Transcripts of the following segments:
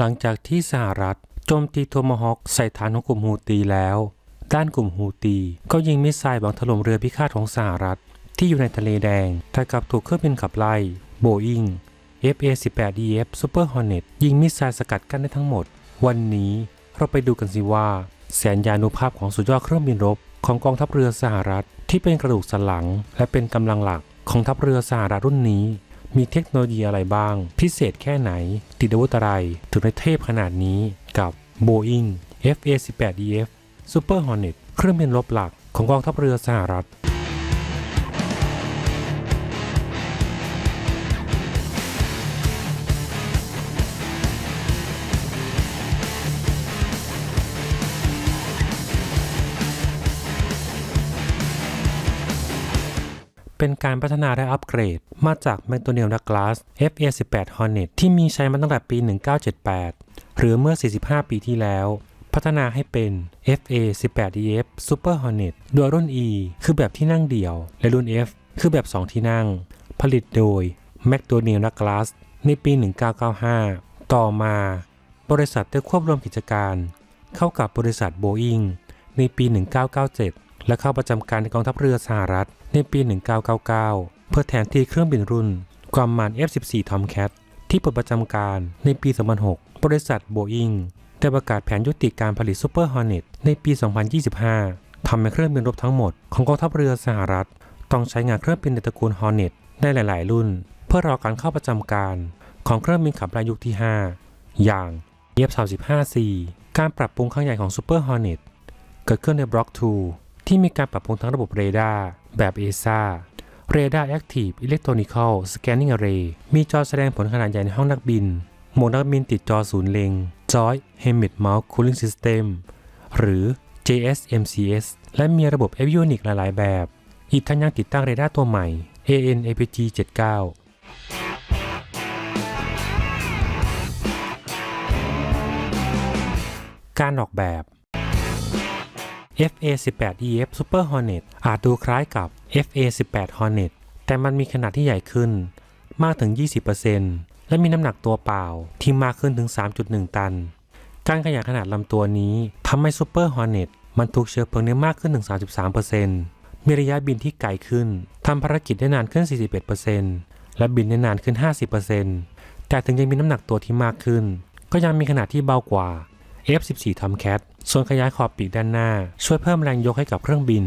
หลังจากที่สหรัฐโจมตีโทมาฮอคใส่ฐานของกลุ่มฮูตีแล้ว ด้านกลุ่มฮูตีก็ยิงมิสไซล์บังถล่มเรือพิฆาตของสหรัฐ ที่อยู่ในทะเลแดงแต่กลับถูกเครื่องบินขับไล่โบอิง FA-18EF Super Hornet ยิงมิสไซล์สกัดกั้นได้ทั้งหมด วันนี้เราไปดูกันสิว่า แสนยานุภาพของสุดยอดเครื่องบินรบ ของกองทัพเรือสหรัฐ ที่เป็นกระดูกสันหลัง และเป็นกำลังหลักของทัพเรือสหรัฐรุ่นนี้ มีเทคโนโลยีอะไรบ้าง พิเศษแค่ไหน ติดอาวุธอะไร ถึงได้เทพขนาดนี้กับ Boeing FA-18EF Super Hornet เครื่องบินรบหลักของกองทัพเรือสหรัฐ เป็นการพัฒนาและอัปเกรด มาจาก m c d o n e l Douglas FA-18 Hornet ที่มีใช้มาตั้งแต่ปี 1978 หรือเมื่อ 45 ปีที่แล้ว พัฒนาให้เป็น FA-18EF Super Hornet โดยรุ่น E คือแบบที่นั่งเดี่ยว และรุ่น F คือแบบ 2 ที่นั่ง ผลิตโดย m c d o n e l Douglas ในปี 1995 ต่อมา บริษัทได้ควบรวมกิจการ เข้ากับบริษัท Boeing ในปี 1997 และเข้าประจำการในกองทัพเรือสหรัฐ ในปี 1999 เพื่อแทนที่เครื่องบินรุ่นกวามาน F-14 Tomcat ที่เปิดประจำการในปี 2006 บริษัท Boeing ได้ประกาศแผนยุติการผลิต Super Hornet ในปี 2025 ทำให้เครื่องบินรบทั้งหมดของกองทัพเรือสหรัฐ ต้องใช้งานเครื่องบินในตระกูล Hornet ได้หลาย ๆ รุ่น เพื่อรอการเข้าประจำการของเครื่องบินขับไลยุคที่ 5 อย่าง F-35C การปรับปรุงครั้งใหญ่ของ Super Hornet เกิดขึ้นใน Block 2ที่มีการปรับปรุงทั้งระบบเรดาร์ แบบ ESA Radar Active Electronical Scanning Array มีจอแสดงผลขนาดใหญ่ในห้องนักบิน โหมดนักบินติดจอศูนย์เล็ง Joint Helmet Mount Cooling System หรือ JSMCS และมีระบบ Avionics หลาย ๆ แบบ อีกทั้งยังติดตั้งเรดาร์ตัวใหม่ AN/APG 79การออกแบบ FA-18EF Super Hornet อาจดูคล้ายกับ FA-18 Hornet แต่มันมีขนาดที่ใหญ่ขึ้นมากถึง 20%และมีน้ำหนักตัวเปล่าที่มากขึ้นถึง 3.1 ตัน การขยายขนาดลำตัวนี้ทำให้ Super Hornet มันถูกเชื้อเพลิงได้มากขึ้นถึง 33%มีระยะบินที่ไกลขึ้นทำภารกิจได้นานขึ้น 41%และบินได้นานขึ้น 50%แต่ถึงยังมีน้ำหนักตัวที่มากขึ้น ก็ยังมีขนาดที่เบากว่า F14 Tomcat ส่วนขยายขอบปีกด้านหน้า ช่วยเพิ่มแรงยกให้กับเครื่องบิน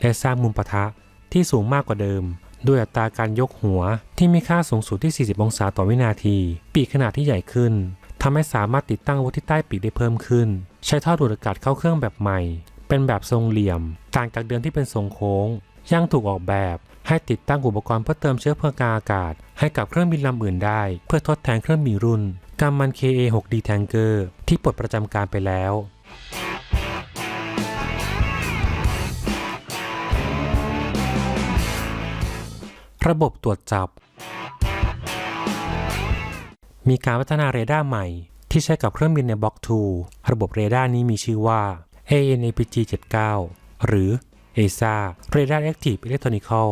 และสร้างมุมปะทะที่สูงมากกว่าเดิม ด้วยอัตราการยกหัวที่มีค่าสูงสุดที่ 40 องศาต่อวินาที ปีกขนาดที่ใหญ่ขึ้นทำให้สามารถติดตั้งอาวุธที่ใต้ปีกได้เพิ่มขึ้น ใช้ท่อดูดอากาศเข้าเครื่องแบบใหม่ เป็นแบบทรงเหลี่ยม ต่างจากเดิมที่เป็นทรงโค้งยังถูกออกแบบให้ติดตั้งอุปกรณ์เพื่อเติมเชื้อเพลิงกาอากาศ ให้กับเครื่องบินลำอื่นได้ เพื่อทดแทนเครื่องบินรุ่นกำมัน KA-6D Tanker ที่ปลดประจำการไปแล้ว ระบบตรวจจับ มีการพัฒนาเรดาร์ใหม่ ที่ใช้กับเครื่องบินในบล็อก 2 ระบบเรดาร์นี้มีชื่อว่า AN/APG 79หรือ ESA Radar Active Electronical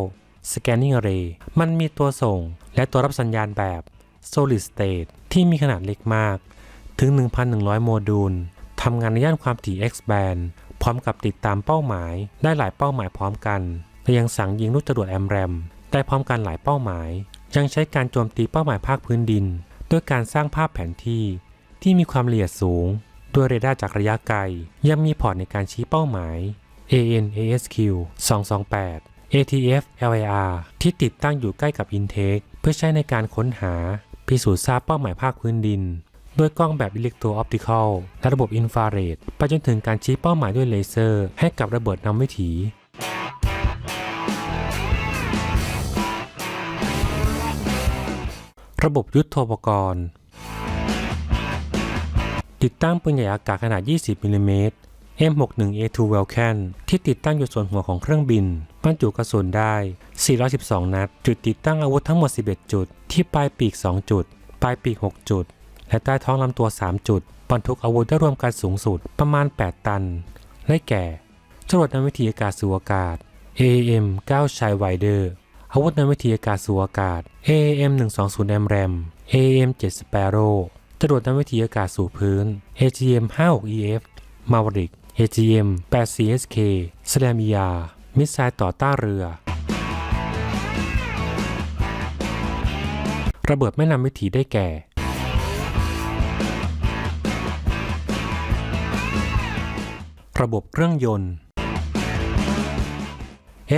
Scanning Array มันมีตัวส่งและตัวรับสัญญาณแบบ Solid State ที่มีขนาดเล็กมาก ถึง 1,100 โมดูล ทำงานในย่านความถี่ X band พร้อมกับติดตามเป้าหมาย ได้หลายเป้าหมายพร้อมกันและยังสั่งยิงลูกจรวดแอมแรมได้พร้อมกันหลายเป้าหมาย ยังใช้การโจมตีเป้าหมายภาคพื้นดิน ด้วยการสร้างภาพแผนที่ ที่มีความละเอียดสูงด้วยเรดาร์จากระยะไกล ยังมีพอร์ตในการชี้เป้าหมาย AN/ASQ 228 ATF LAR ที่ติดตั้งอยู่ใกล้กับ Intake เพื่อใช้ในการค้นหาพิสูจน์ทราบเป้าหมายภาคพื้นดิน ด้วยกล้องแบบอิเล็กโทรออปติคอลและระบบอินฟราเรดไปจนถึงการชี้เป้าหมายด้วยเลเซอร์ให้กับระเบิดนำวิถีระบบยุทโธปกรณ์ ติดตั้งปืนใหญ่อากาศขนาด 20 มิลลิเมตร M61A2 Vulcan ที่ติดตั้งอยู่ส่วนหัวของเครื่องบินบรรจุกระสุนได้ 412 นัด จุดติดตั้งอาวุธทั้งหมด 11 จุด ที่ปลายปีก 2 จุด ปลายปีก 6 จุด และใต้ท้องลำตัว 3 จุด บรรทุกอาวุธได้รวมกันสูงสุดประมาณ 8 ตัน ได้แก่จรวดนำวิถีอากาศสู่อากาศ AAM 9 Shy Wider อาวุธนำวิถีอากาศสู่อากาศ AAM 120M Ram AAM 7 Sparrow จรวดนำวิถีอากาศสู่พื้น AGM 56EF Maverick AGM 84SK s l a m i a มิสไซล์ต่อต้านเรือ ระเบิดแม่นำวิถีได้แก่ ระบบเครื่องยนต์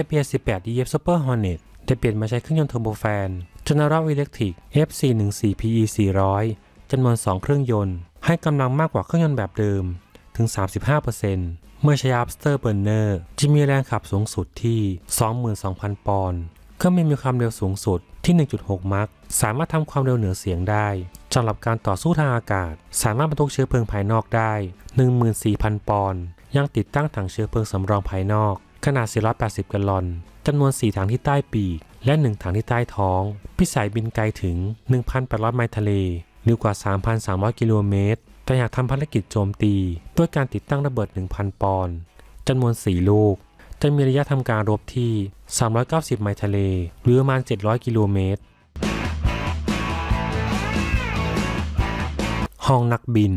FPS-18EF Super Hornet ได้เปลี่ยนมาใช้เครื่องยนต์เทอร์โบแฟน General Electric F414PE 400จำนวน 2 เครื่องยนต์ ให้กำลังมากกว่าเครื่องยนต์แบบเดิม ถึง 35%เมื่อใช้ Upster Burner จะมีแรงขับสูงสุดที่ 22,000 ปอนด์เครื่องมีความเร็วสูงสุดที่ 1.6 มัคสามารถทำความเร็วเหนือเสียงได้สำหรับการต่อสู้ทางอากาศ สามารถบรรทุกเชื้อเพลิงภายนอกได้ 14,000 ปอนด์ ยังติดตั้งถังเชื้อเพลิงสำรองภายนอก ขนาด 480 แกลลอนจำนวน 4 ถังที่ใต้ปีก และ 1 ถังที่ใต้ท้อง พิสัยบินไกลถึง 1,800 ไมล์ทะเลหรือกว่า 3,300 กิโลเมตร แต่อยากทำภารกิจโจมตี ด้วยการติดตั้งระเบิด 1,000 ปอนด์จำนวน 4 ลูก จะมีระยะทำการรบที่ 390 ไมล์ทะเล หรือประมาณ 700 กิโลเมตรห้องนักบิน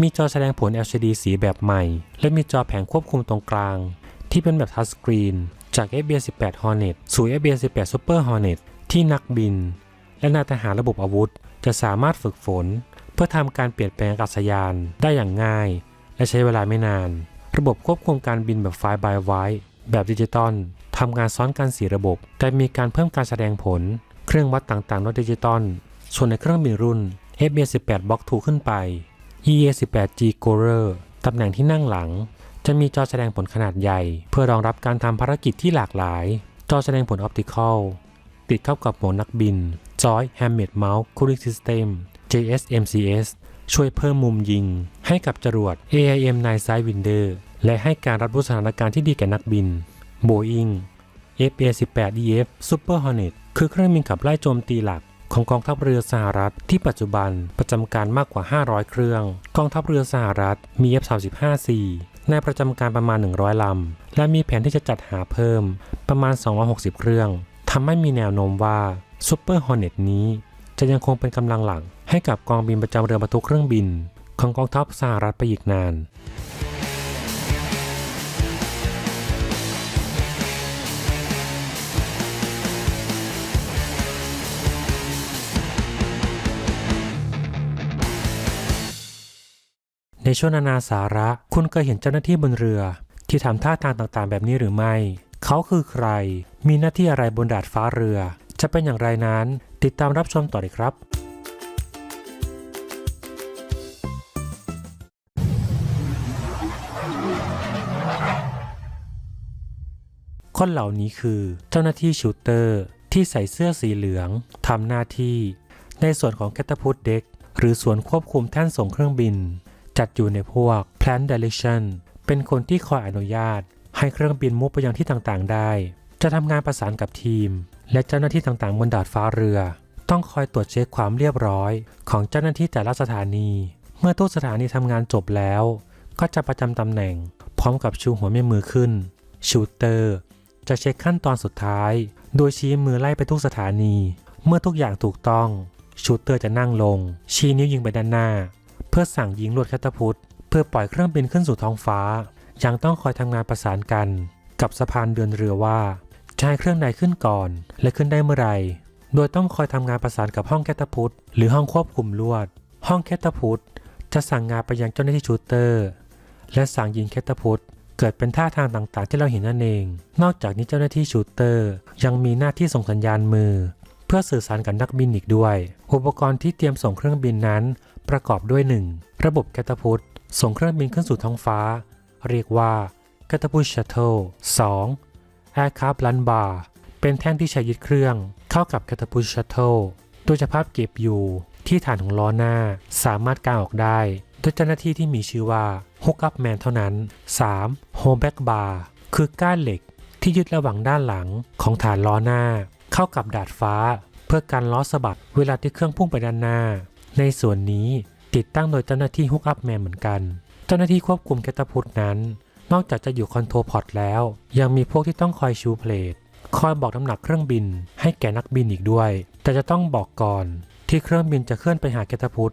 มีจอแสดงผล LCD สีแบบใหม่ และมีจอแผงควบคุมตรงกลาง ที่เป็นแบบทัชสกรีนจาก FB-18 Hornet สู่ FB-18 Super Hornet ที่นักบิน และนายทหารระบบอาวุธ จะสามารถฝึกฝน เพื่อทำการเปลี่ยนแปลงอากาศยานได้อย่างง่าย และใช้เวลาไม่นาน ระบบควบคุมการบินแบบไฟล์บายไวแบบดิจิตอลทำงานซ้อนกัน4ระบบ แต่มีการเพิ่มการแสดงผล เครื่องวัดต่างๆด้วยดิจิตอลส่วนในเครื่องบินรุ่น FB-18 Block 2ขึ้นไป EA18G g o r e r ตำแหน่งที่นั่งหลัง จะมีจอแสดงผลขนาดใหญ่ เพื่อรองรับการทำภารกิจที่หลากหลาย จอแสดงผลออปติคอลติดเข้ากับหัวนักบิน จอย Hammed Mount Cooling System JSMCS ช่วยเพิ่มมุมยิง ให้กับจรวด AIM 9 Sidewinder และให้การรับรู้สถานการณ์ที่ดีแก่นักบิน Boeing FA-18EF Super Hornet คือเครื่องบินขับไล่โจมตีหลัก ของกองทัพเรือสหรัฐที่ปัจจุบันประจำการมากกว่า 500 เครื่อง กองทัพเรือสหรัฐมี F-35C ในประจำการประมาณ 100 ลำ และมีแผนที่จะจัดหาเพิ่มประมาณ 260 เครื่องทำให้มีแนวโน้มว่า Super Hornet นี้ จะยังคงเป็นกำลังหลักให้กับกองบินประจำเรือบรรทุกเครื่องบิน ของกองทัพสหรัฐไปอีกนาน ช่วงนานาสาระ คุณเคยเห็นเจ้าหน้าที่บนเรือ ที่ทำท่าทางต่างๆ แบบนี้หรือไม่ เขาคือใคร มีหน้าที่อะไรบนดาดฟ้าเรือ จะเป็นอย่างไรนั้น ติดตามรับชมต่อเลยครับคนเหล่านี้คือเจ้าหน้าที่ชูเตอร์ ที่ใส่เสื้อสีเหลืองทำหน้าที่ ในส่วนของแคตาพุทเด็กหรือส่วนควบคุมแท่นส่งเครื่องบิน จัดอยู่ในพวก Plan Direction เป็นคนที่คอยอนุญาต ให้เครื่องบินมุกไปยังที่ต่างๆ ได้ จะทำงานประสานกับทีม และเจ้าหน้าที่ต่างๆ บนดาดฟ้าเรือ ต้องคอยตรวจเช็คความเรียบร้อย ของเจ้าหน้าที่แต่ละสถานี เมื่อทุกสถานีทำงานจบแล้ว ก็จะประจำตำแหน่ง พร้อมกับชูหัวแม่มือขึ้น ชูเตอร์ จะเช็คขั้นตอนสุดท้าย โดยชี้มือไล่ไปทุกสถานี เมื่อทุกอย่างถูกต้อง ชูเตอร์จะนั่งลง ชี้นิ้วยิงไปด้านหน้า เพื่อสั่งยิงลวดแคตาพุทเพื่อปล่อยเครื่องบินขึ้นสู่ท้องฟ้า ยังต้องคอยทำงานประสานกัน กับสะพานเดินเรือว่าจะให้เครื่องใดขึ้นก่อน และขึ้นได้เมื่อไหร่โดยต้องคอยทำงานประสานกับห้องแคตาพุทหรือห้องควบคุมลวด ห้องแคตาพุทจะสั่งงานไปยังเจ้าหน้าที่ชูเตอร์ และสั่งยิงแคตาพุทเกิดเป็นท่าทางต่างๆ ที่เราเห็นนั่นเอง นอกจากนี้เจ้าหน้าที่ชูเตอร์ ยังมีหน้าที่ส่งสัญญาณมือ เพื่อสื่อสารกับนักบินอีกด้วย อุปกรณ์ที่เตรียมส่งเครื่องบินนั้น ประกอบด้วย 1. ระบบแคตาพุทส่งเครื่องบินขึ้นสู่ท้องฟ้า เรียกว่าแคตาพุทชัตเทิล 2. Aircraft Run Bar เป็นแท่นที่ใช้ยึดเครื่อง เข้ากับแคตาพุทชัตเทิลโดยจะภาพเก็บอยู่ที่ฐานของล้อหน้าสามารถกางออกได้โดยเจ้าหน้าที่ที่มีชื่อว่า Hook Up Man เท่านั้น 3. Hold Back Bar คือก้านเหล็กที่ยึดระหว่างด้านหลังของฐานล้อหน้า เข้ากับดาดฟ้า พื่อการล้อสะบัดเวลาที่เครื่องพุ่งไปด้านหน้า ในส่วนนี้ติดตั้งโดยเจ้าหน้าที่ฮุกอัพแมนเหมือนกัน เจ้าหน้าที่ควบคุมแคตาพุทนั้น นอกจากจะอยู่คอนโทรลพอร์ตแล้ว ยังมีพวกที่ต้องคอยชูเพลทคอยบอกน้ำหนักเครื่องบิน ให้แก่นักบินอีกด้วย แต่จะต้องบอกก่อนที่เครื่องบินจะเคลื่อนไปหาแคตพุท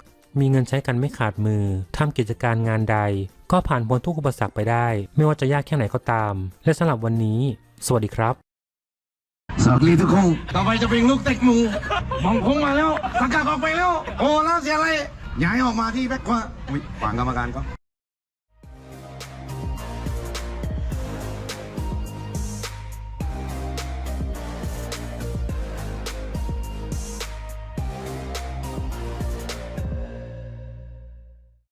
มีเงินใช้กันไม่ขาดมือทำกิจการงานใด ก็ผ่านพ้นทุกอุปสรรคไปได้ ไม่ว่าจะยากแค่ไหนก็ตาม และสำหรับวันนี้ สวัสดีครับสวัสดีทุกคนต่อไปจะเป็นลูกเต็กหมูมองคงมาแล้วสังกัดออกไปแล้ว โอ้แล้วเสียอะไรย้ายออกมาที่แบ็คขวาอุ๊ยขวางกรรมการก็